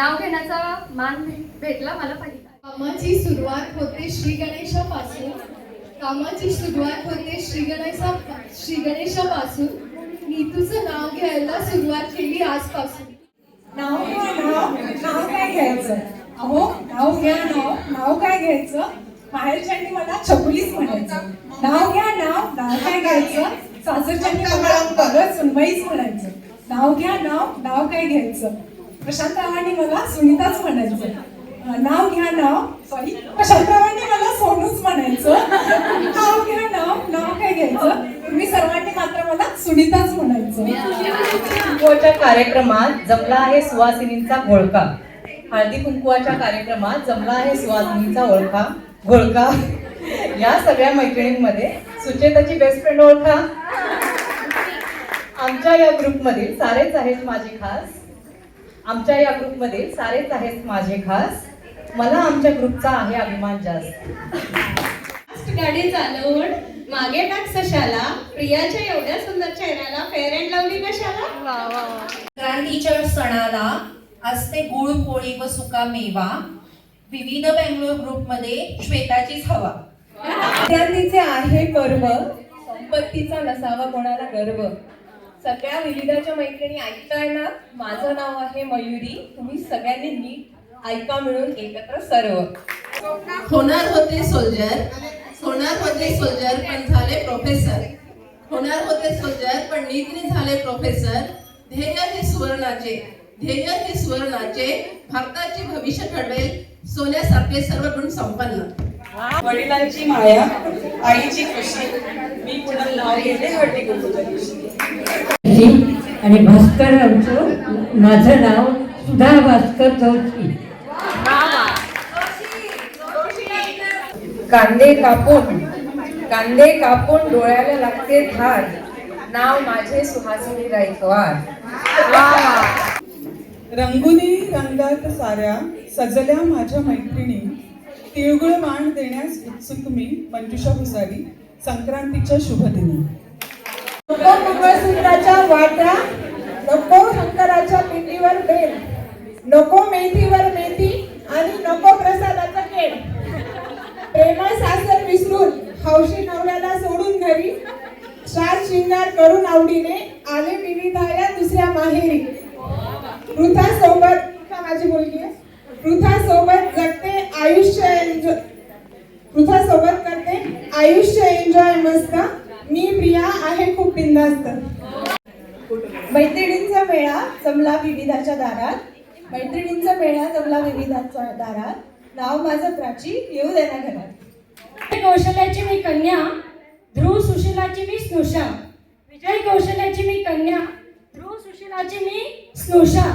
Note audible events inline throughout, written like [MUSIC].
नाव घेण्याचा मान भेटला मला पहिला कामाची सुरुवात होते श्री गणेशापासून. कामाची सुरुवात होते श्री गणेशा श्री गणेशापासून. नीतूचं नाव घ्यायला सुरुवात केली आजपासून. नाव घ्या? नाव नाव काय घ्यायचं? अहो नाव घ्या नाव नाव काय घ्यायचं? माहेरच्यांनी मला छकुलीच म्हणायचं. नाव घ्या नाव नाव काय घ्यायचं? सासरच्यांनी मला बघत सुनबाईच म्हणायचं. नाव घ्या नाव नाव काय घ्यायचं? प्रशांतरावांनी मला सुनीताच म्हणायचं. नाव घ्या नाव. सॉरी प्रशांतरावांनी मला सोनूच म्हणायचं. नाव घ्या नाव. नाव काय घ्यायचं? तुम्ही सर्वांनी मात्र मला सुनीताच म्हणायचं. कुंकुवाच्या कार्यक्रमात जमला आहे सुवासिनींचा घोळका. हळदी कुंकुवाच्या कार्यक्रमात जमला आहे सुवासिनींचा ओळखा. घोळका. या सगळ्या मैत्रिणींमध्ये सुचेताची बेस्ट फ्रेंड ओळखा. आमच्या या ग्रुपमधील सारेच आहेत माझे खास. आमच्या या ग्रुपमधील सारेच आहेत माझे खास. मला आमच्या ग्रुपचा आहे अभिमान जास्त. गाडी चालवून मागे टाक सशाला. प्रियाच्या एवढ्या सुंदर चेहऱ्याला फेअर अँड लवली कशाला? क्रांतीच्या सणाला असते गुळ पोळी व सुका मेवा. विविध बेंगलोर ग्रुपमध्ये श्वेताचीच हवा. विद्यार्थीचे आहे पर्व संपत्तीचा नसावा कोणाला गर्व. सगळ्या विविधाच्या मैत्रिणी ऐकताय ना माझं नाव आहे मयुरी. तुम्ही सगळ्यांनी नीट ऐका मिळून एकत्र सर्व. होणार होते सोल्जर होणार होते सोल्जर पण झाले प्रोफेसर होणार होते सोल्जर पण नीटने झाले प्रोफेसर ध्येय हे सुवर्णाचे. ध्येय हे सुवर्णाचे. भारताचे भविष्य घडवेल. सोन्यासारखे सर्व गुण संपन्न. वडिलांची माया आईची खुशी. मी पुन्हा नाव घेते हळदी दिवशी. आणि भास्कर माझं नाव सुधा भास्कर चौथी कांदे कापून कांदे कापून डोळ्याला लागते धार. नाव माझे सुहासिनी गायकवाड रंगुनी रंगात साऱ्या सजल्या माझ्या मैत्रिणी तिळगुळ वाण देण्यास उत्सुक मी मंजुषा भुसारी संक्रांतीच्या शुभदिनी. नको मंगळसूत्राच्या नको शंकराच्या पिंडीवर बेल नको मेथीवर मेथी आणि नको प्रसादाचा केळ प्रेमा सासर विसरून हौशी नवऱ्याला सोडून घरी चार शिंगार करून आवडीने आले विविधाया दुसऱ्या माहेरी. वृथा सोबत का माझी मुलगी आहे? सोबत जगते आयुष्य एन्जॉय वृथा सोबत करते आयुष्य एन्जॉय मस्त. मी आहे खूप बिंदास्त मैत्रिणींचा मेळा जमला विविधाच्या दारात. मैत्रिणींचा मेळा जमला विविधाच्या दारात. नाव माझं प्राची येऊ दे घरात. कौशल्याची मी कन्या ध्रुव सुशीलाची मी स्नुषा. विजय कौशल्याची मी कन्या ध्रुव सुशीलाची मी स्नुषा.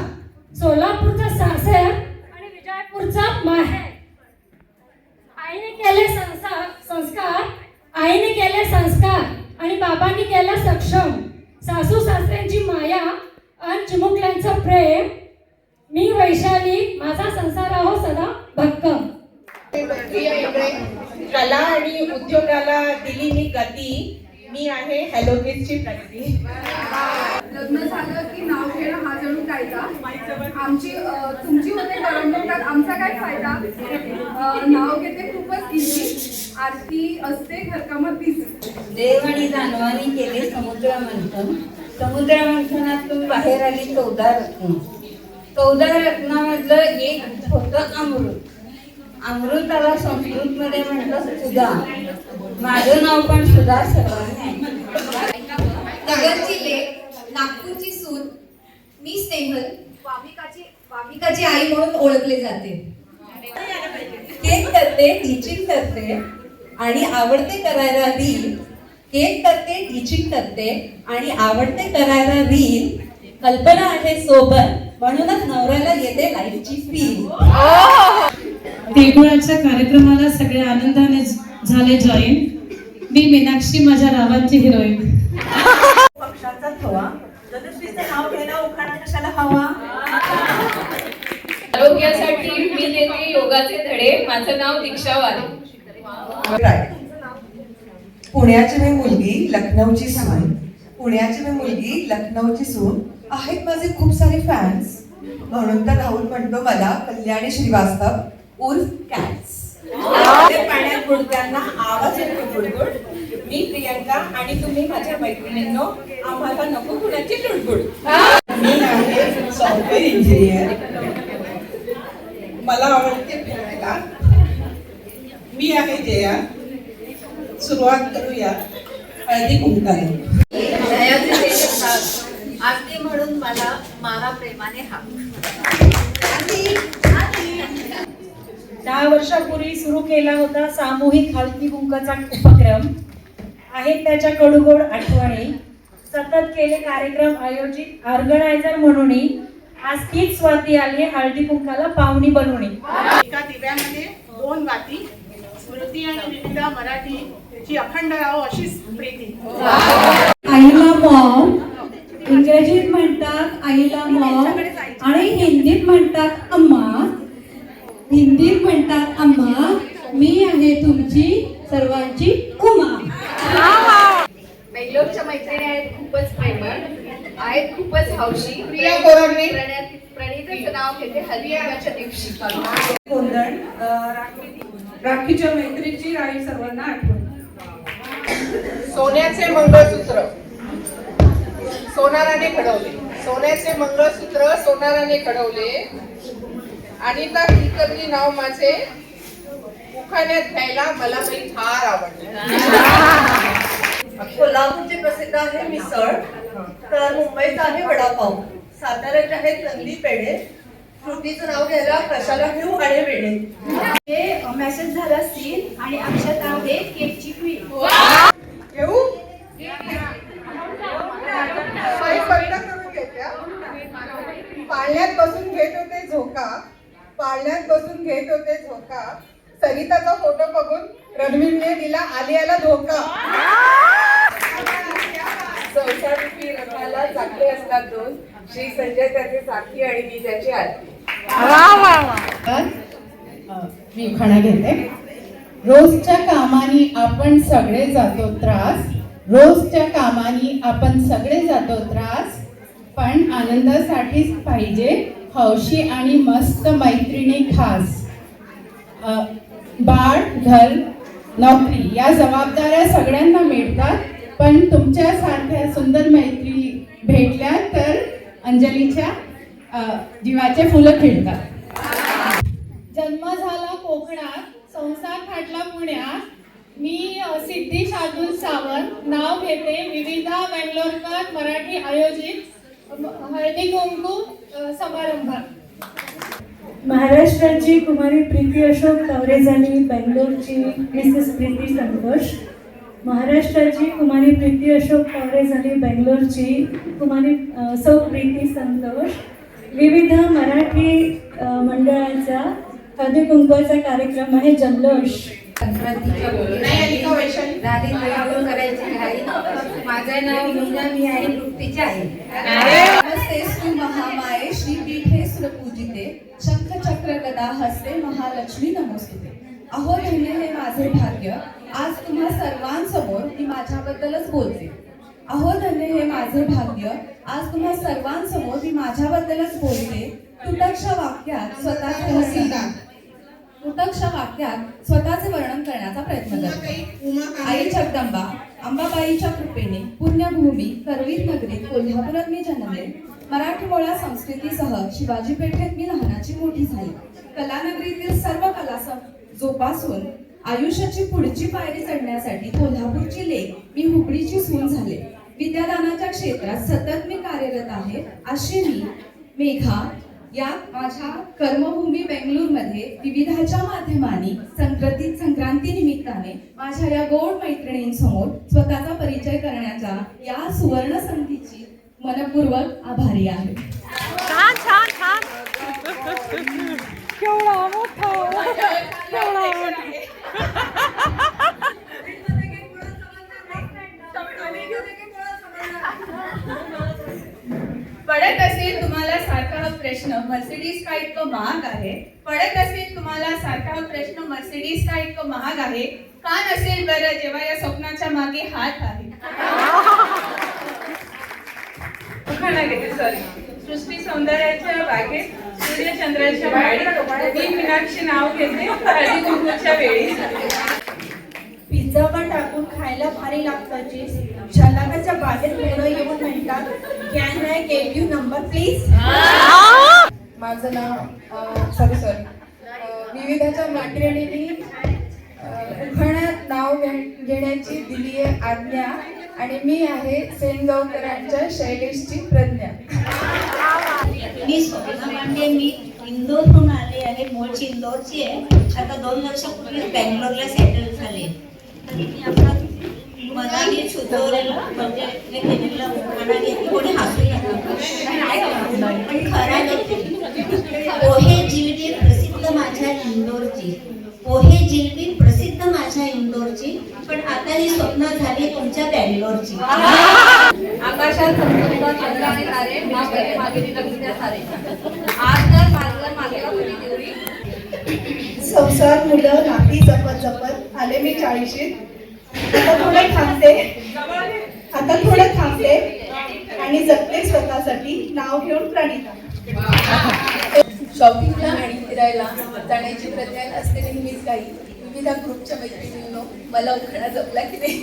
सोलापूरचा सासर आणि विजयपूरचा माहेर. आईने केले संसार संस्कार आईने केले संस्कार. आणि बाबांनी केलं सक्षम. सासू सासऱ्यांची माया आणि चिमुकल्यांचं प्रेम. मी वैशाली माझा संसार आहो सदा भक्कम. कला आणि उद्योगाला दिली मी गती. मी आहे हॅलो किडची प्रगती. लग्न झालं की नाव घेणं हा जणू कायदा. आमची तुमची होते आमचा काय फायदा? नाव घेते खूपच इझी आरती असते घरकामात बिझी देव आणि दानवानी केले समुद्र मंथन. समुद्र मंथनातून बाहेर आली चौदा रत्न. चौदा रत्नामधलं एक होतं अमृत. अमृताला संस्कृत मध्ये म्हटलं सुधा. माझं नाव पण सुधा सर्वांनी. नगरची लेक नागपूरची सून. मी स्नेहल. वामिकाची वामिकाची आई म्हणून ओळखले जाते. केक करते टीचिंग करते. आणि आवडते करायला रील केक करते टीचिंग करते आणि आवडते करायला रील कल्पना आहे सोबत म्हणूनच नवऱ्याला येते लाईफची फील तिळगुळाच्या कार्यक्रमाला सगळे आनंदाने झाले जॉईन मी मीनाक्षी माझ्या रावांची हिरोईन पक्षाचा नाव घ्यायला उखाणा कशाला हवा? आरोग्यासाठी मी देते योगाचे धडे. माझं नाव दीक्षा वारे. पुण्याची मी मुलगी लखनौची सून. पुण्याची मी मुलगी लखनौची सून. आहेत माझे खूप सारे फॅन्स म्हणून तर राहुल म्हणतो मला कल्याणी श्रीवास्तव उर्फ कॅट्स पाण्यात बुडताना आवाज येतो गुडगुड मी प्रियंका आणि तुम्ही माझ्या मैत्रिणींनो आम्हाला नको कुणाची गुडगुड मी आहे सॉफ्टवेअर इंजिनियर मला आवडते फिरायला. मी आहे जया. सुरुवात करूया. हळदी कुंकाने आरती म्हणून मला मारा प्रेमाने हा दहा वर्षापूर्वी सुरू केला होता सामूहिक हळदी कुंकाचा उपक्रम. आहेत त्याच्या कडूगोड आठवणी. सतत केले कार्यक्रम आयोजित ऑर्गनायझर म्हणून आज तीच स्वाती आली आहे हळदी कुंकाला पाहुणी बनवून एका दिव्यामध्ये दोन वाती. स्मृती आणि विविधा मराठीची अखंड राहो अशीच प्रीती. आईला मॉम इंग्रजीत म्हणतात आईला मॉम आणि हिंदीत म्हणतात अम्मा. हिंदीत म्हणतात अम्मा मी आहे तुमची सर्वांची उमा. बेंगलोरच्या मैत्रिणी आहेत खूपच प्रेमळ आहेत खूपच हौशी. प्रिया प्रणिताचं नाव घेते हरियाणाच्या दिवशी. गोंधळ राखीच्या मैत्रीची राही सर्वांना आठवण. सोन्याचे मंगळसूत्र. सोनाराने घडवले. सोन्याचे मंगळसूत्र सोनाराने घडवले. अनिता कुलकर्णी नाव माझे उखाण्यात घ्यायला मला बाई फार आवडले. कोल्हापूरचे प्रसिद्ध आहे मिसळ. तर मुंबईचा आहे वडापाव. साताऱ्याचे आहेत नंदी पेढे. श्रुतीचं नाव घ्यायला कशाला घेऊ आणि वेडे मेसेज झाला सीन आणि अक्षता आहे केकची क्वीन येऊ? घेत्या. पाळण्यात बसून घेत होते झोका. पाळण्यात बसून घेत होते झोका. सरिताचा फोटो बघून रणवीरने दिला आलियाला धोका. संसारूपी रथाला चाकले असतात दोन. श्री संजय त्याचे साथी आणि मी त्याची आरती मी उखाणा घेते. रोजच्या कामानी आपण सगळे जातो त्रास रोजच्या कामानी आपण सगळे जातो त्रास पण आनंदासाठीच पाहिजे हौशी आणि मस्त मैत्रिणी खास. बाळ घर नोकरी या जबाबदाऱ्या सगळ्यांना मिळतात पण तुमच्यासारख्या सुंदर मैत्री भेटल्या तर अंजलीच्या जीवाचे फुलं खिळतात. जन्म झाला कोकणात संसार फाटला पुण्यात. मी सिद्धी शार्दूल सावंत नाव घेते विविधा बेंगलोरकर मराठी आयोजित हळदी कुंकू समारंभात महाराष्ट्राची कुमारी प्रीती अशोक तावरे झाली बेंगलोरची मिसेस प्रीती संतोष. महाराष्ट्राची कुमारी प्रीती अशोक तावरे झाली बेंगलोरची कुमारी सौ प्रीती संतोष. विविध मराठी मंडळाचा हळदी कुंकवाचा कार्यक्रम आहे जल्लोष. माझं नाव मी आहे तृप्तीची आहे नमस्ते. श्री महामाये श्री पीठे सुरपूजिते शंख चक्र गदा हस्ते महालक्ष्मी नमोस्तुते. अहो धन्य हे माझे भाग्य. आज तुम्हा सर्वांसमोर मी माझ्याबद्दलच बोलते. अहो धन्य हे माझे भाग्य. आज तुम्हा सर्वांसमोर मी माझ्याबद्दलच बोलते. तुटक्ष वाक्यात स्वतःचे तुटक्ष वाक्यात स्वतःचे वर्णन करण्याचा प्रयत्न करते आई जगदंबा अंबाबाईच्या कृपेने पुण्यभूमी करवीर नगरीत कोल्हापुरात मी जन्मले. मराठी मुळा संस्कृतीसह शिवाजी पेठेत मी लहानाची मोठी झाली. कलानगरीतील सर्व कला सं- जोपासून आयुष्याची पुढची पायरी चढण्यासाठी कोल्हापूरची लेख मी हुबळीची सून झाले. विद्यादानाच्या क्षेत्रात सतत मी कार्यरत आहे अशी मी मेघा या माझ्या कर्मभूमी बेंगळूरमध्ये विविधाच्या माध्यमाने संक्रांती संक्रांती निमित्ताने माझ्या या गोड मैत्रिणींसमोर स्वतःचा परिचय करण्याच्या या सुवर्ण संधीची मनपूर्वक आभारी आहे. [LAUGHS] पडत असेल तुम्हाला सारखा हा प्रश्न मर्सिडीज का इतकं महाग आहे? पडत असेल तुम्हाला सारखा हा प्रश्न मर्सिडीज का इतकं महाग आहे? का नसेल बरं जेव्हा या स्वप्नाच्या मागे हात आहे? [LAUGHS] सॉरी सृष्टी सौंदर्याच्या बागेत सूर्यचंद्राच्या वाडीत मी मीनाक्षी नाव घेते. हळदी कुंकूच्या वेळी. पिझ्झा पण टाकून खायला भारी लागतं चीज. झलकाच्या बागेत मुलं येऊन म्हणतात can I get you number please माझं नाव सॉरी सॉरी विविधाच्या मैत्रिणींनी उखाण्यात नाव घे- घेण्याची दिली आहे आज्ञा आणि मी आहे सेनगावकरांच्या शैलेशची प्रज्ञा. मी स्वप्ना पांडे मी इंदोरहून आले आहे मूळची इंदोरची आहे. आता दोन वर्षापूर्वी बँगलोरला सेटल झाले. मी मनाने सुचवलेलं म्हणजे केलेलं उखाणा घेतली कोणी हसू पण खरा पोहे जिलबी प्रसिद्ध माझ्या इंदोरची. पोहे जिलबी प्रसिद्ध माझ्या इंदोरची. पण आता ही स्वप्न झाली तुमच्या बँगलोरची. आकाशात समजून चंद्र आणि तारे मागे लक्ष्मी सारे. आज मागेला संसार मुलं नाती जपत जपत आले मी चाळीशीत आता थोडं थांबते. आता थोडं थांबते. आणि जगते स्वतःसाठी. नाव घेऊन प्रणिता. शॉपिंगला आणि फिरायला जाण्याची प्रज्ञा असते नेहमीच काही विविध ग्रुपच्या मैत्रिणींनो मला उखाणा जपला की नाही?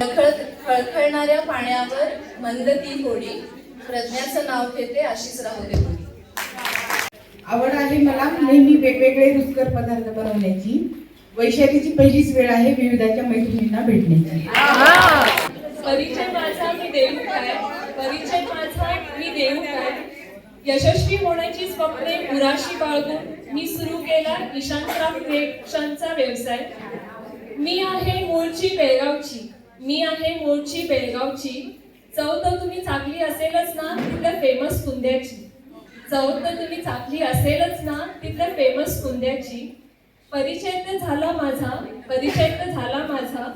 खळखळणाऱ्या पाण्यावर मंद ती होडी. प्रज्ञाचं नाव घेते आशिष राहू दे आवड आहे मला नेहमी वेगवेगळे रुचकर पदार्थ बनवण्याची. वैशाखीची पहिलीच वेळ आहे विविधाच्या मैत्रिणींना भेटण्याची परिचय माझा मी देऊ काय? परिचय माझा मी देऊ काय? यशस्वी होण्याची स्वप्ने पुराशी बाळगून मी सुरू केला निशांतराम क्रिएशनचा व्यवसाय. मी आहे मूळची बेळगावची मी आहे मूळची बेळगावची. चव तर तुम्ही चाकली असेलच ना तिथल्या फेमस कुंद्याची. चव तर तुम्ही चाकली असेलच ना तिथल्या फेमस कुंद्याची. परिचय तर झाला माझा परिचय तर झाला माझा.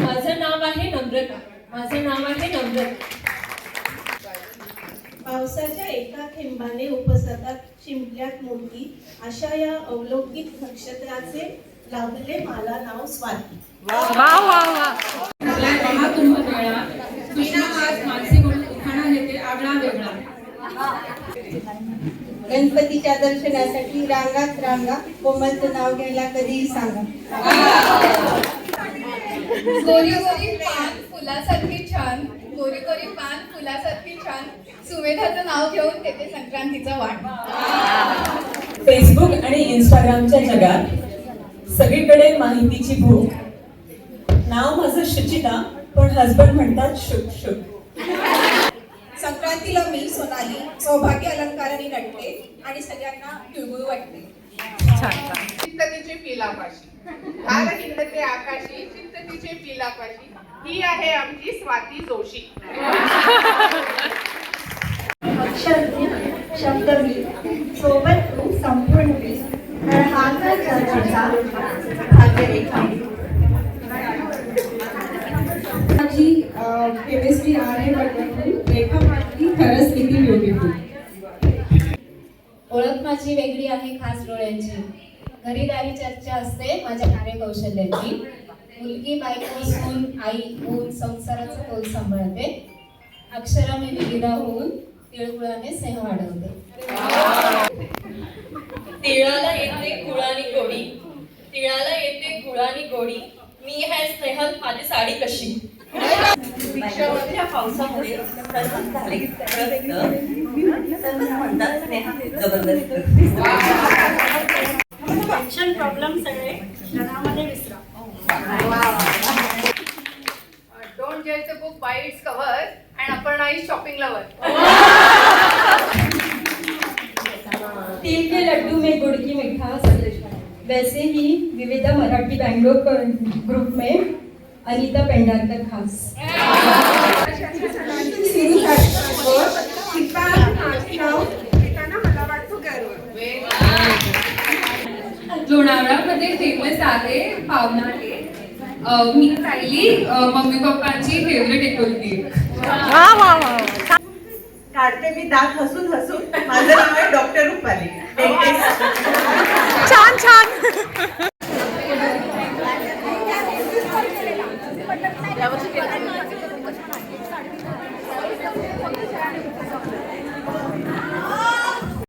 माझं नाव आहे नम्रता. माझं नाव आहे नम्रता. पावसाच्या एका थेंबाने उपसतात चिंपल्यात मुलगी अशा या अवलौकिक नक्षत्राचे लाभले मला नाव स्वाती. गणपतीच्या दर्शनासाठी रांगात रांगा कोमलचं नाव घ्यायला कधीही सांगा. गोरी गोरी पान फुलासारखी छान. गोरी गोरी पान फुलासारखी छान. सुमेधाचं नाव घेऊन तेथे संक्रांतीचा वाट. फेसबुक आणि इंस्टाग्रामच्या जगात सगळीकडे माहितीची भूक. नाव माझं शुचिता पण हसबंड म्हणतात शुक शुक. संक्रांतीला मी सोनाली सौभाग्य अलंकाराने नटते आणि सगळ्यांना तिळगुळ वाटते. चिंततीचे पिलापाशी. फार हिंडते आकाशी चिंततीचे पिलापाशी. ही आहे आमची स्वाती जोशी. अक्षर शब्द मी सोबत संपूर्ण हा भाग्यरेखा. केमिस्ट्री आहे वंडरफुल रेखा माझी खरंच किती ब्युटिफुल ओळख माझी वेगळी आहे खास डोळ्यांची. घरीदारी चर्चा असते माझ्या कार्यकौशल्याची मुलगी बायको सून आई ऊन संसाराचा तोल सांभाळते. अक्षरा मी विविधा होऊन तिळगुळाने स्नेह वाढवते. तिळाला येते गुळानी गोडी. तिळाला येते गुळानी गोडी. मी आहे स्नेहल माझी साडी कशी? पावसामुळे म्हणतात स्नेहा. जबरदस्त. टेन्शन प्रॉब्लेम सगळे क्षणामध्ये विसरा. डोंट जज the book by its cover and आपण आई शॉपिंग लवर तिल के लड्डू में गुड़ की मिठास वैसे ही विविधा मराठी बैंगलोर ग्रुप में अनीता पेंडारकर खास. लोणावळ्यामध्ये फेमस आहे पावनाले अं, मी अं, मम्मी पप्पांची फेवरेट एकुलती काढते मी दात हसून हसून. माझं नाव आहे डॉक्टर रुपाली. डेंटिस्ट